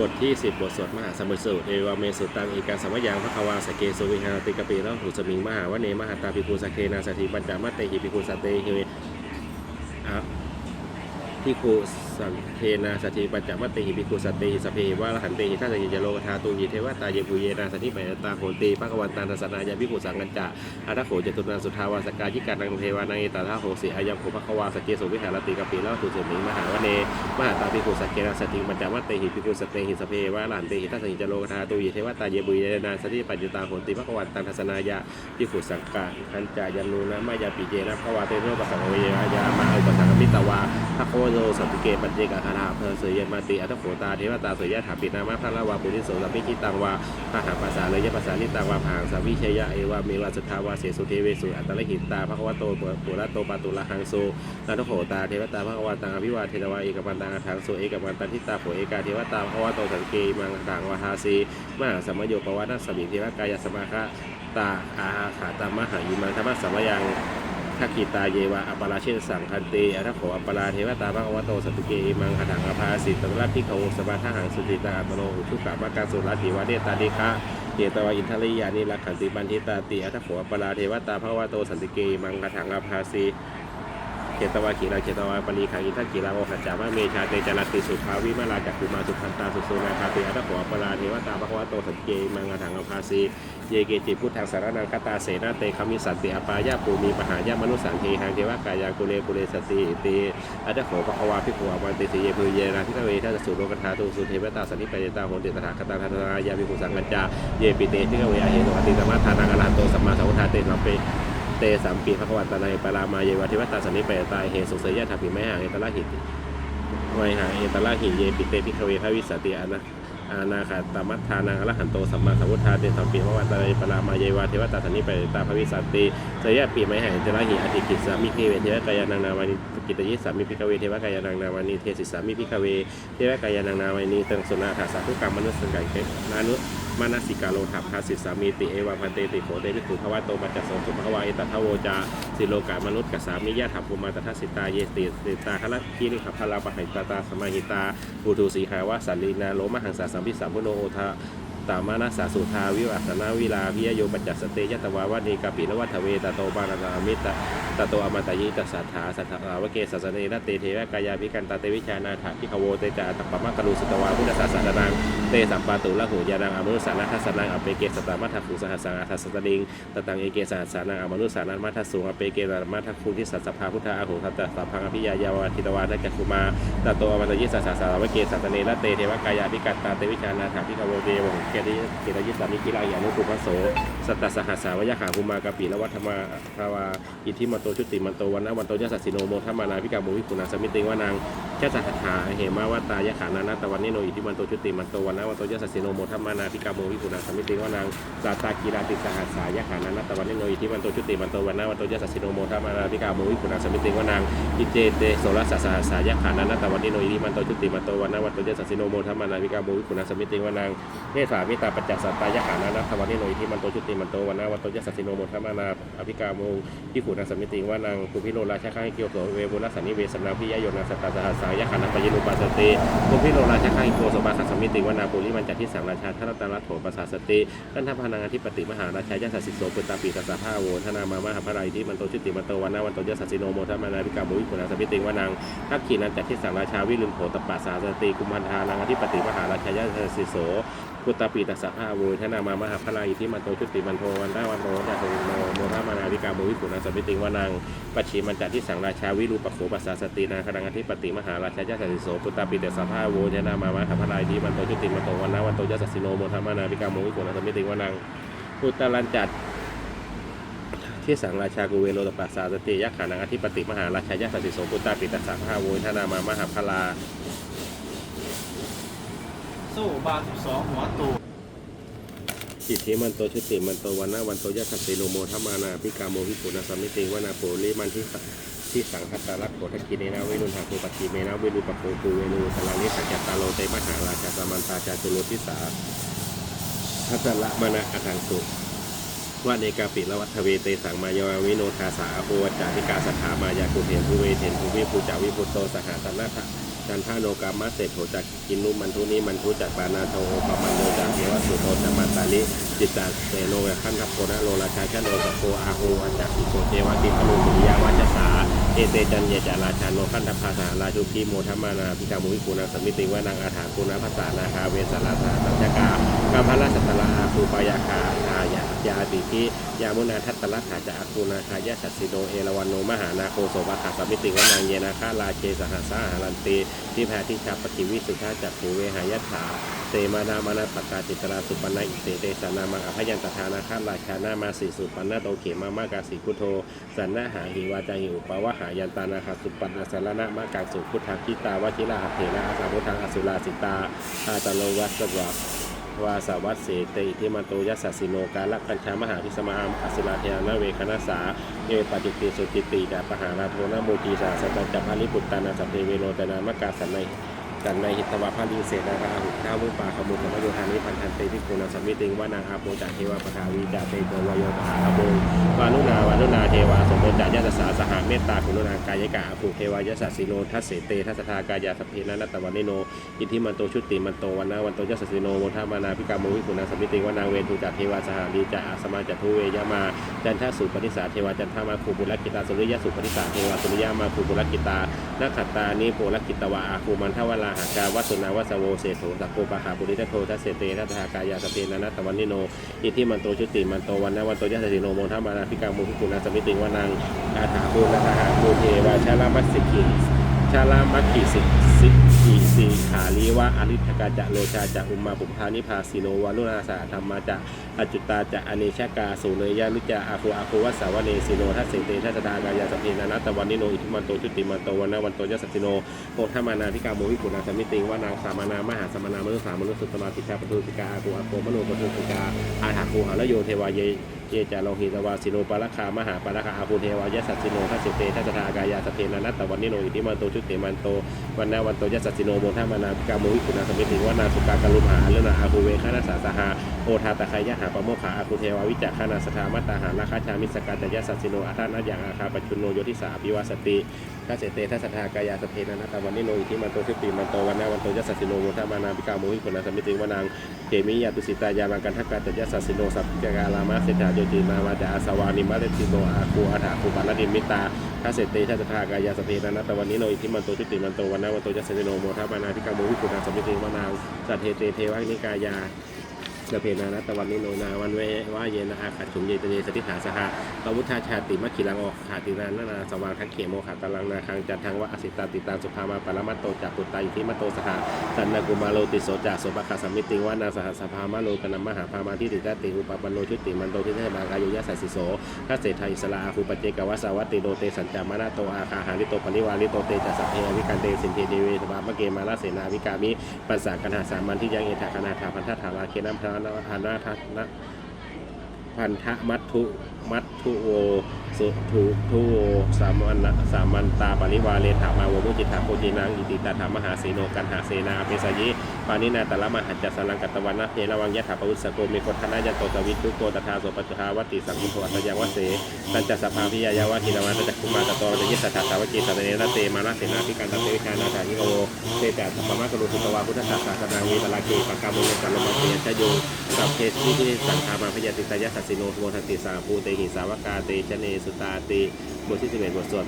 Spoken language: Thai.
บทที่ 10 บทสวดมหาสมุทรสูตรเอวาเมสุตังเอกาสมยังพระควาสเกสุวิหารติกปิแล้วหุสมิงมหาวเนมหาตาภิกุสเคนาสถิปัญจมัตเตหิภิกุสตเตหิ ภิกุสังเคนาสถิปัญจมัตเตหิภิกุสตเตหิสเพวะรหันเตหิทัสสหิจโลกธาตุหิเทวตาเยปุเยนาสถิปัญตาโหติพระกวันตานัสนายาภิกุสังกัญจะอาทะโขจตุนาสุทาวาสกายิกานังเทวานังเอตาทะโหสิอายังโขพระควาสเกสุวิหารติกปิแล้วหุสมิมหาวเนมหาตาภิกุสักเกนะสติมัจจมัตเตหิภิกุสตเตหิสเพวะหลานเตหิทัสสหิจโลกธาตุยิเทวตาเยบุเยนาสติปัจจตาโหติภคววันตังทัสนายะภิกุสังกะขันจายันนูนะมายาปิเจนะภควาเตโนปัสสังเวยายามาอุปสังกมิตวาภควโนสัตติเกปัจเจกคาราเพอเสยมาติอัตโขตาเทวตาเสยถาปินามาพระละวาปุริโสสัมมิจิตังวาพหาภาษาเลยยะภาษาลิตังวาผางสาวิเชยะเอวาเมวาสุทาวาเสสุเทเวสุอัตตะหิตาภควโตปุระโตปาตุละหังโซนาทโขตาเทวตาพระวาตังอภิวาเทนวาเอกปันตังอัถังสุเอกปันตันทิตาโผเอกาเทวตาพระวาโตสังเกมังต่างวาทาสีมหาสมโยปวัตสมิเทวกายสมาคะตาอาขาตามหายุมันธรรมสัมยัง ทักขิตาเยวะอัปปราเชนสังคันเตอัทโขอัปปราเทวตาพระกวโตสัตตุเกมังหัถังอภาสิตังรัตทิเขสมาทหังสุติตาอัตโนอุทุกะมาการสุรัติวะเดตาดิคะเยตวาอินทริยานิรักขันติบันทิตาติอัทโขอัปปราเทวตาพระวโตสันติเกมังหถังอภาสี เขตวาขีราเขตวาปรีขังอินทักขีราโอหัจจามะเมชาเตจารัตติสุภาวิมาลาจักขุมาสุขันตาสุสุนาคาติอัตถวปราเทวตาภควะโตสัจเกมังอถังอภาสีเยเกจิพุทธังสารนังคตาเสนาเตคามิสันติอปายาปูมีมหายามนุสังเทหังเทวกายากุเลกุเลสติเตอัตถโขภควาภิกขวาวันติสิเยพือเยนาทิกเวทัสสุโลกธาตุสุเทวตาสันนิปเยตาโหติตถาคตาทัตนายาภิกขุสังกัจจาเยปิเตทิกเวอเหตุอติตมะทานังอรหันโตสัมมาสัมพุทธาเตสัมเป เตสัมปีพระวันตาในปรามาเยวาทิวัตตาสันนิเปตายเหสุเสยยะถาปิไมห่างเอตละหิตไวหางเอตละหิเยปิเตพิคเวพระวิสติอานะอานาคาตมัทธานังอรหันโตสัมมาสัมพุทธาเตสัมปีพระวันตาในปรามาเยวาทิวัตตาสันนิเปตาพระวิสติเสยยะปีไมห่างเอตละหิอธิกิจสามิพิเวเทวกายานังนามานิกิตยิสามิพิกเวเทวกายานังนามานิเทศิสามิพิกเวเทวกายานังนามานิเตังสุนาถาสาธุกรรมมนุสสังกัยเกนานุ มานาสิกาโลทัพพาสิสามีติเอวาพันเตติโขเตวิขุภวะโตปัจจสงสุภควาอิตทโวจาสิโลกามนุษย์กัสสามิยะถัพภูมาตทัสิตาเยติติตาคละคีนิขพลาปะหิตาตาสมาหิตาปูทูสีหาวะสัลลีนาโลมหังสาสัมพิสัมพุโนโอทา ตามานาสาสุทาวิวัสนาวิลาพิยโยปัจจสเตยตวาวานีกาปินวัฏเวตโตปานานามิตตโตอมตยิตสัทธาสัทธาวเกสัสเนนเตเทวกายาภิกันตาเตวิชานาถาพิขโวเตจาตัปปมะกรุสตวาพุทธศาสนานังเตสัมปาตุละหูยานังอมนุสานัทัสนังอเปเกสตามัทคุสหัสังอัทัสสตลิงตตังเอเกสหัสานังอมนุสานัมัทสุงอเปเกสมัทคุทิสัสสภาพุทธาหุทัตสัพพังอภิยายาวาทิตวานัจจคุมาตโตอมตยิสัสสาวเกสัตเนละเตเทวกายาภิกัตตาเตวิชานาถาภิกโวเดวงเกติเกตยิสามิกิลายานุปุพโสสัตตสหัสสาวยะขาภูมากาปีละวัฒมาภาวาอิทธิมโตชุติมันโตวันนวันโตยะสัสสิโนโมทมานาภิกาโมวิปุนาสมิติงวานางแค่สัทธาเหมาวตายะขานานาตวันนิโนอิทิมันโตชุติมันโตวันนวันโตยะสัสสิโนโมทมานาพิกาโมวิปุนาสมิติวานางสาตากีราติสหัสสายะขานานาตวันนิโนอิทิมันโตชุติมันโตวันนวันโตยะสัสสิโนโมทมานาพิกาโมวิปุนาสมิติวานางอิเจเตโสรสัสหัสสายะขานานาตวันนิโนอิทิมันโตชุติมันโตวันนวันโตยะสัสสิโนโมทมานาพิกาโมวิปุนาสมิติวานางเมสามิตาปัจจสัตตายะขานานาตวันนิโนอิทิมันโตชุติมันโตวันนะวันโตยะสัสิโนโมทมานาอภิกาโมพิปุนาสมิติวานางปุพิโลราชาข้างเกียวโสเวบุนัสสันนิเวสนาพิยโยนาสตาสหัสสายะขานาปยินุปัสสติภูพิโรราชข้าอิโสบาสัสมิติวานาปุริมันจัติสังราชาทัตตาลัตโถปัสสสติท่านทัพพนังอธิปติมหาราชายาสัสิโสปุตตาปีตัสสะภาโวทนามามหาพระไรที่มันโตชุติมันโตวันนาวันโตยะสัสิโนโมทมานาอภิกามุวิปุณาสมิติวานังทักขีนันจัติสังราชาวิรุณโถตปัสสาสติกุมันทานังอธิปติมหาราชายาสัสิโส ปุตตาปีตัสสะภาโวทนามามหาพระไรที่มันโตชุติมันโทวันนาวันโตยสัสสิโนโมทัมมานาภิกาโมวิปุณาสมิติวนังปัจฉิมันจัติสังราชาวิรูปโขปัสสาสตินาคดังอธิปติมหาราชายาสิโสปุตตาปีเตสะภาโวจนามามหาพลายที่มันโตจุติมันโตวันนาวันโตยสัสสิโนโมธรรมานาภิกาโมวิโกนาสมิติวานังปุตตาลันจัดที่สังราชากุเวโรตปัสสาสติยักขานังอธิปติมหาราชายาสติโสปุตตาปีเตสะภาโวจนามามหาพระลา โซบาสิบสองหัวโตจิตทิมันโตชุติมันโตวันนาวันโตยสัสสิโนโมธมานาภิกาโมวิโกนาสมิติวานาโปริมันที่ที่สังคัตตาลักโขทักกิเนนาเวนุนหาภูปัตติเมนาเวนุปโปปูเวนุสลานิสัจจตาโลเตมหาราชาสมันตาจาตุโลทิสาทัสสะละมณะอัทังสุว่าเนกาปิละวัฏเวเตสังมายาวิโนทาสาอโปวจาธิกาสถามายากุเทนภูเวเทนภูวิภูจาวิพุโตสหาตนาทะ จันทาโนกามะเศรษโถจักกินนุมันทุนี้มันทุจักปานาโทโอปมันโนจักเทวสุโตจักมาตาลิจิตตาเสโนยขันทัพโพนะโลราชาชโนสัโพอาโหอาจักสิโกเทวติพนุสุริยาวัจสาเอเตจันเยจาราชาโนขันทัพภาษาราชุกีโมทัมมานาพิกามุวิปุนาสมิติวานังอาถาปุณภาษานาคาเวสลาสาสัจกากามพระสัตตละอาภูปายาคา ยายาติทิยามุนาทัตตละถาจะอาคูนาคายะสัสสิโนเอราวันโนมหานาโคโสภาสมิติวานังเยนาคาลาเจสหัสาหารันตีที่แพทิชาปฏิวิสุทธาจักขูเวหายะถาเตมานามานาปตาจิตราสุปนาอิเตเตสานามังอภยันตทานาคาราชานามาสีสุปนาโตเขมามากาสีพุโธสันนาหาหิวาจาหิอุปาวะหายันตานาคาสุปนาสารณะมากาสุพุทธาคิตาวชิราหเถระอาสาพุทธังอสุราสิตาอาตโลวัสสวะ วาสาวัตเสติทิมันโตยัสสสิโนกาลกัญชามหาพิสมามอสิลาเทนาเวคณสาเอปฏิติสุติติดาปหาราโทนาโมจีสาสตัจจัพาลิปุตตานาสัพเพเวโรตนามกาสันใน กันในหิตวะพาลิเศสนาราหุข้าวุปาขมุขมโยธานิพันธันเตพิกุณาสมิติงวานาอาโปจาเทวปทาวีจาเตโกวโยปหาอาโบวานุนาวานุนาเทวาสมบูรณ์จายาตสาสหเมตตาคุณนากายกะอาภูเทวายสัสสิโนทัสเสเตทัสทากายาสพเพนะนัตตวันนิโนอิทธิมันโตชุติมันโตวันนาวันโตยัสสิโนโมทามานาพิกาโมวิปุนาสมิติงวานาเวทุจัตเทวาสหารีจะอาสมาจัตุเวยามาจันทสุปนิสาเทวาจันทามาคูบุรกิตาสุริยสุปนิสาเทวาสุริยามาคูบุรกิตานักขตานิโพลกิตวาอาคูมันทวลาหากาวัสุนาวัสโวเสโถสักโกปะหาบุริทโททัสเสเตทัตหากายาสเพนานัตตวันนิโนอิทิมันโตชุติมันโตวันนาวันโตยัสสิโนโมทัมานาพิกาโมวิกุณาสมิติวนังอาถาภูนาหาภูเทวาชาลามัสสิกิ ชาลามัคคิสิสิกิสิขาลีวะอริทกาจะโลชาจะอุมมาปุพานิพาสิโนวานุนาสาธรรมาจะอจุตาจะอเนชกาสุเนยานุจาอาภูอาภูวัสสาวเนสิโนทัสเสเตทัสดากายาสพเพนานัตวันนิโนอิทุมันโตชุติมันโตวันนาวันโตยัสสสิโนโพธามานาพิกาโมวิปุนาสมิติงวานางสามานามหาสมานามนุสามนุสุตมาติชาปทุสิกาอาภูอาโคมโนปทุสิกาอาหาคูหาลโยเทวาเยเยจาโลหิตวาสิโนปาลคามหาปาลคาอาภูเทวายสัสสิโนทัสสิเตทัสทากายาสพเพนานัตวันนิโนอิทิมันโตชติมันโตวันนาวันโตยัสสสิโนโมทามานาพิกาโมวิปุนาสมิติงวานาสุกากาลุมหาเลนาอาภูเวคานาสาสหาโอทาตะไคยะหาปโมขาอาภูเทวาวิจักขานาสธามัตตาหาราคาชามิสกาจยัสสสิโนอัฏฐานาอย่างอาคาปัจจุโนโยทิสาปิวาสติทัสเสเตทัสสทากายาสเพนานัตตวันนิโนอิทิมันโตชุติมันโตวันนาวันโตยัสสสิโนโมทามานาพิกามวิปุนาสมิติงวานางเขมิยาตุสิตายามังกันทักกาตยัสสสิโนสัพพิกาลามาเสถาโยติมาวาจาอาสวานิมาเลติโนอาคูอาถาคูปาลดิมิตาทัสเสเตทัสสทากายาสเพนานัตตวันนิโนอิทิมันโตทิติมันโตวันนาวันโตยัสสสิโนโมทัปานาพิกาโมวิปุตาสมิติวานาสัตเทเตเทวะนิกายา สเพนานัตตวันนิโนนาวันเวว่าเยนะอาขัดฉุมเยตเยสติหาสหะตวุธาชาติมัคคิลังออกขาตินานานาสวางทักเขโมขาตลังนาคังจัดทางวะอสิตาติตาสุภามาปรมัตโตจักปุตตาอิทิมัตโตสหะสันนากุมาโลติโสจักโสภคาสมิติวานาสหสภามาโลกนัมมหาพามาทิติตติอุปปันโนชุติมันโตทิเทบากายุยะสัสสิโสทัสเศธาอิสลาคูปเจกวาสาวัตติโดเตสัญจามานาโตอาคาหาริโตปนิวาริโตเตจัสเพวิกันเตสินเทเดเวสบามะเกมาลาเสนาวิกามิปัสสากันหาสามันที่ยังเอถาคณาถาพันธถาราเคนัมพระนานาทันะพันธมัตถุมัตถุโวสุทุทุโวสามัญสามัญตาปริวาเลถามาวมุจิตาโคจินังอิติตาถามหาเสโนกันหาเสนาเปสยิ ปานินาตละมหัจจสลังกัตตวันนะเทระวังยะถาปวุสสโกเมโกธนายะโตสวิทุโกตถาโสปัจจาวัติสังคุโทอัตยังวเสตัญจสภาพิยายาวะกินวัตจักคุมาตโตระยิสสถาสาวกิสัตเนระเตมานะเสนาพิการตเตวิชานาถานิโอเตแต่สัมมะกรุสุตวาพุทธศาสนานาวีตลาเกปะกามุลกัลมังเตยชโยสัพเพทิทิสังฆามาพยาติตยสัสสิโนโมทันติสาภูเตหิสาวกาเตชเนสุตาติบทที่สิบเอ็ดบทสวด